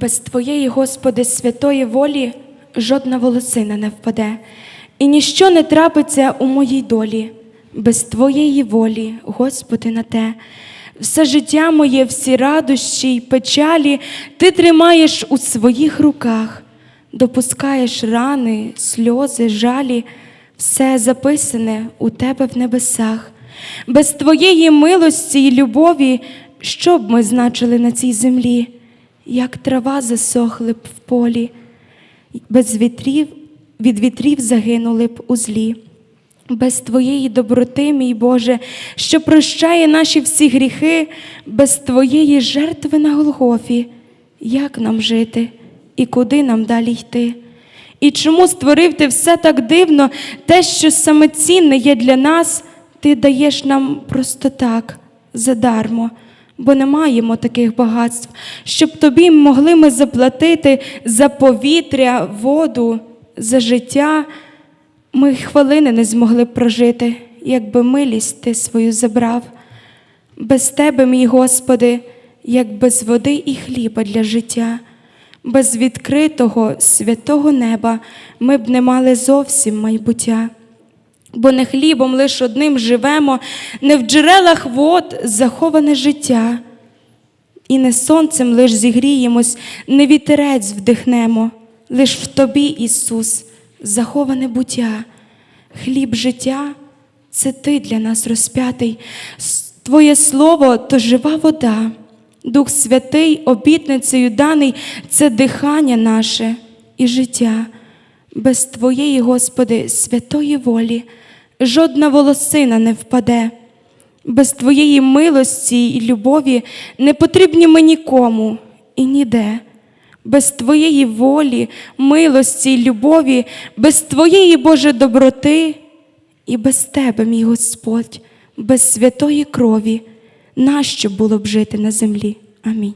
Без Твоєї, Господи, святої волі жодна волосина не впаде, і ніщо не трапиться у моїй долі, без Твоєї волі, Господи, на те. Все життя моє, всі радощі й печалі Ти тримаєш у своїх руках, допускаєш рани, сльози, жалі, все записане у Тебе в небесах. Без Твоєї милості й любові, що б ми значили на цій землі? Як трава засохли б в полі, без вітрів, від вітрів загинули б у злі. Без Твоєї доброти, мій Боже, що прощає наші всі гріхи, без Твоєї жертви на Голгофі, як нам жити і куди нам далі йти? І чому створив ти все так дивно, те, що саме цінне є для нас, ти даєш нам просто так, задармо бо не маємо таких багатств, щоб тобі могли ми заплатити за повітря, воду, за життя. Ми хвилини не змогли прожити, якби милість ти свою забрав. Без тебе, мій Господи, як без води і хліба для життя, без відкритого святого неба ми б не мали зовсім майбуття бо не хлібом лиш одним живемо, не в джерелах вод заховане життя, і не сонцем лиш зігріємось, не вітерець вдихнемо, лиш в тобі, Ісус, заховане буття, хліб життя це ти для нас розп'ятий, Твоє слово то жива вода, Дух Святий, обітницею даний, це дихання наше і життя. Без Твоєї, Господи, святої волі жодна волосина не впаде. Без Твоєї милості і любові не потрібні ми нікому і ніде. Без Твоєї волі, милості і любові, без Твоєї Боже доброти і без Тебе, мій Господь, без святої крові, нащо було б жити на землі? Амінь.